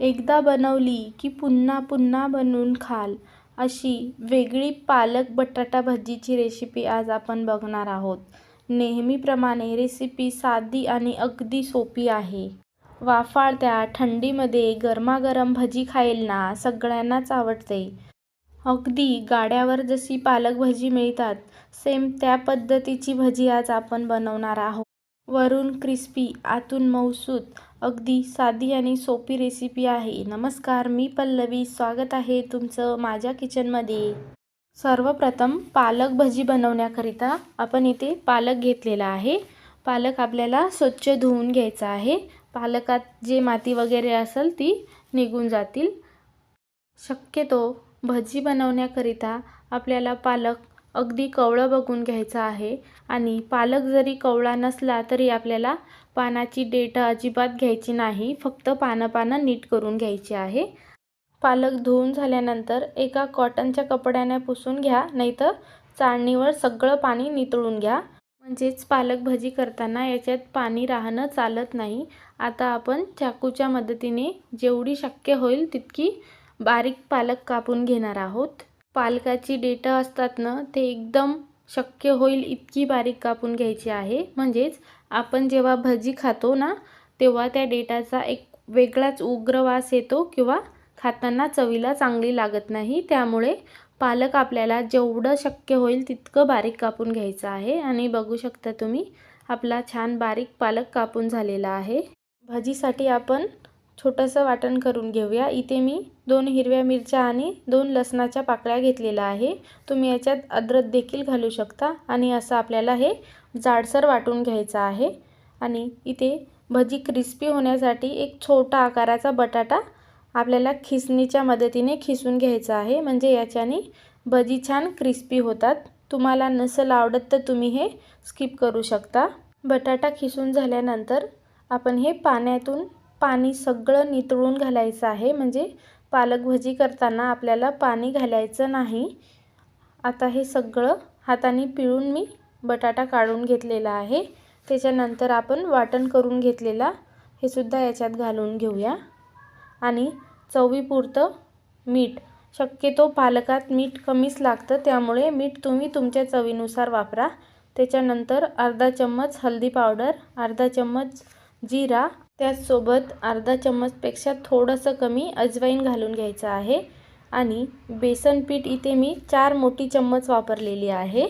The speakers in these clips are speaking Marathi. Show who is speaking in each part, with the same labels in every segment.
Speaker 1: एकदा बनवली की पुन्हा पुन्हा बनवून खाल. अशी वेगळी पालक बटाटा भजीची रेसिपी आज आपण बघणार आहोत. नेहमीप्रमाणे रेसिपी साधी आणि अगदी सोपी आहे. वाफाळत्या थंडीमध्ये गरमागरम भजी खायला सगळ्यांनाच आवडते. अगदी गाड्यावर जशी पालक भजी मिळतात सेम त्या पद्धतीची भजी आज आपण बनवणार आहोत. वरून क्रिस्पी आतून मौसूत अगदी साधी आणि सोपी रेसिपी आहे. नमस्कार मी पल्लवी. स्वागत आहे तुमचं माझ्या किचनमध्ये सर्वप्रथम पालक भजी बनवण्याकरिता आपण इथे पालक घेतलेला आहे. पालक आपल्याला स्वच्छ धुवून घ्यायचा आहे. पालकात जे माती वगैरे असेल ती निघून जातील. शक्यतो भजी बनवण्याकरिता आपल्याला पालक अगदी कवळं बघून घ्यायचं आहे. आणि पालक जरी कवळा नसला तरी आपल्याला पानाची डेट अजिबात घ्यायची नाही. फक्त पानं पानं नीट करून घ्यायची आहे. पालक धुवून झाल्यानंतर एका कॉटनच्या कपड्याने पुसून घ्या नाहीतर चाळणीवर सगळं पाणी नितळून घ्या. म्हणजेच पालक भजी करताना याच्यात पाणी राहणं चालत नाही. आता आपण चाकूच्या मदतीने जेवढी शक्य होईल तितकी बारीक पालक कापून घेणार आहोत. पालकाची डेटं असतात ना ते एकदम शक्य होईल इतकी बारीक कापून घ्यायची आहे. म्हणजेच आपण जेव्हा भजी खातो ना तेव्हा त्या डेटाचा एक वेगळाच उग्र वास येतो किंवा खाताना चवीला चांगली लागत नाही. त्यामुळे पालक आपल्याला जेवढं शक्य होईल तितकं बारीक कापून घ्यायचं आहे. आणि बघू शकता तुम्ही आपला छान बारीक पालक कापून झालेला आहे. भाजीसाठी आपण छोटंसं वाटण करून घेऊया. इथे मी दोन हिरव्या मिरच्या आणि दोन लसणाच्या पाकळ्या घेतलेल्या आहे. तुम्ही याच्यात अद्रक देखील घालू शकता आणि असं आपल्याला हे जाडसर वाटून घ्यायचं आहे. आणि इथे भजी क्रिस्पी होण्यासाठी एक छोटा आकाराचा बटाटा आपल्याला खिसणीच्या मदतीने खिसून घ्यायचा आहे. म्हणजे याच्याने भजी छान क्रिस्पी होतात. तुम्हाला नसेल आवडत तर तुम्ही हे स्किप करू शकता. बटाटा खिसून झाल्यानंतर आपण हे पाण्यातून पाणी सगळं नितळून घालायचं आहे. म्हणजे पालक भजी करताना आपल्याला पाणी घालायचं नाही. आता हे सगळं हाताने पिळून मी बटाटा काढून घेतलेला आहे. त्याच्यानंतर आपण वाटण करून घेतलेला हे सुद्धा याच्यात घालून घेऊया. आणि चवीपुरतं मीठ. शक्यतो पालकात मीठ कमीच लागतं. त्यामुळे मीठ तुम्ही तुमच्या चवीनुसार वापरा. त्याच्यानंतर अर्धा चम्मच हळदी पावडर अर्धा चम्मच जिरा त्याचसोबत अर्धा चम्मचपेक्षा थोडंसं कमी अजवाईन घालून घ्यायचं आहे. आणि बेसन पीठ इथे मी चार मोठी चम्मच वापरलेली आहे.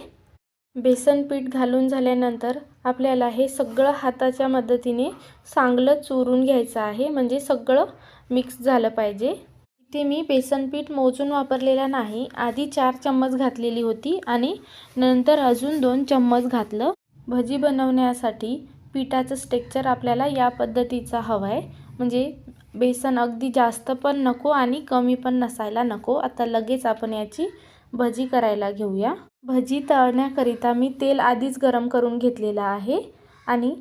Speaker 1: बेसन पीठ घालून झाल्यानंतर आपल्याला हे सगळं हाताच्या मदतीने चांगलं चुरून घ्यायचं आहे. म्हणजे सगळं मिक्स झालं पाहिजे. इथे मी बेसन पीठ मोजून वापरलेला नाही. आधी चार चम्मच घातलेली होती आणि नंतर अजून दोन चम्मच घातलं. भजी बनवण्यासाठी पिठाचं स्टेक्चर आपल्याला या पद्धतीचा हवं आहे. म्हणजे बेसन अगदी जास्त पण नको आणि कमी पण नसायला नको. आता लगेच आपण याची भजी करायला घेऊया. भजी तळण्याकरिता मी तेल आधीच गरम करून घेतलेलं आहे. आणि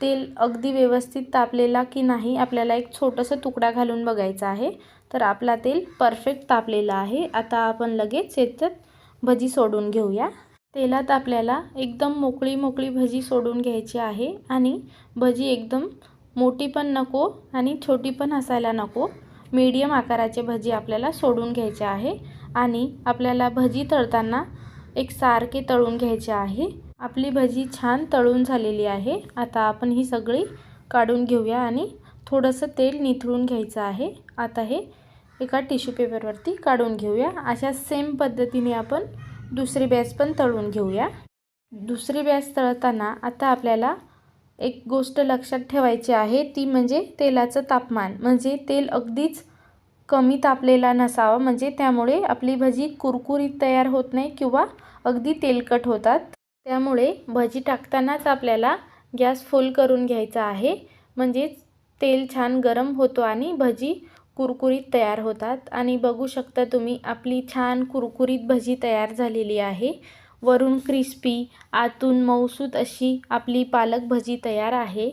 Speaker 1: तेल अगदी व्यवस्थित तापलेला की नाही आपल्याला एक छोटंसं तुकडा घालून बघायचा आहे. तर आपला तेल परफेक्ट तापलेला आहे. आता आपण लगेच याच्यात भजी सोडून घेऊया. तेलात आपल्याला एकदम मोकळी मोकळी भजी सोडून घ्यायची आहे. आणि भजी एकदम मोठी पण नको आणि छोटी पण असायला नको. मीडियम आकाराचे भजी आपल्याला सोडून घ्यायचे आहे. आणि आपल्याला भजी तळताना एक सारखे तळून घ्यायचे आहे. आपली भजी छान तळून झालेली आहे. आता आपण ही सगळी काढून घेऊया आणि थोडंसं तेल निथळून घ्यायचं आहे. आता हे एका टिश्यू पेपरवरती काढून घेऊया. अशा सेम पद्धतीने आपण दुसरी बॅच पण तळून घेऊया. दुसरी बॅच तळताना आता आपल्याला एक गोष्ट लक्षात ठेवायची आहे ती म्हणजे तेलाचं तापमान. म्हणजे तेल अगदीच कमी तापलेला नसावा म्हणजे त्यामुळे आपली भजी कुरकुरीत तयार होत नाही किंवा अगदी तेलकट होतात. त्यामुळे भजी टाकतानाच आपल्याला गॅस फुल करून घ्यायचा आहे. म्हणजेच तेल छान गरम होतो आणि भजी कुरकुरीत तयार होतात. आणि बघू शकता तुम्ही आपली छान कुरकुरीत भजी तयार झालेली आहे. वरून क्रिस्पी आतून मऊसूत अशी आपली पालक भजी तयार आहे.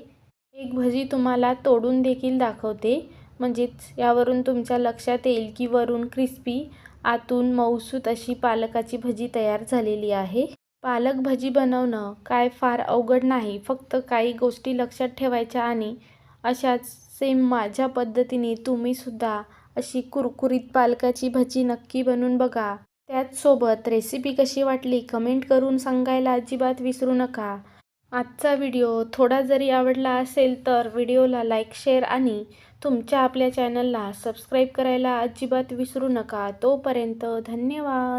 Speaker 1: एक भजी तुम्हाला तोडून देखील दाखवते. म्हणजेच यावरून तुमच्या लक्षात येईल की वरून क्रिस्पी आतून मऊसूत अशी पालकाची भजी तयार झालेली आहे. पालक भजी बनवणं काय फार अवघड नाही. फक्त काही गोष्टी लक्षात ठेवायच्या आणि अशाच सेम माझ्या पद्धतीने तुम्हीसुद्धा अशी कुरकुरीत पालकाची भजी नक्की बनवून बघा. त्याचसोबत रेसिपी कशी वाटली कमेंट करून सांगायला अजिबात विसरू नका. आजचा व्हिडिओ थोडा जरी आवडला असेल तर व्हिडिओला लाईक शेअर आणि तुमच्या आपल्या चॅनलला सबस्क्राईब करायला अजिबात विसरू नका. तोपर्यंत धन्यवाद.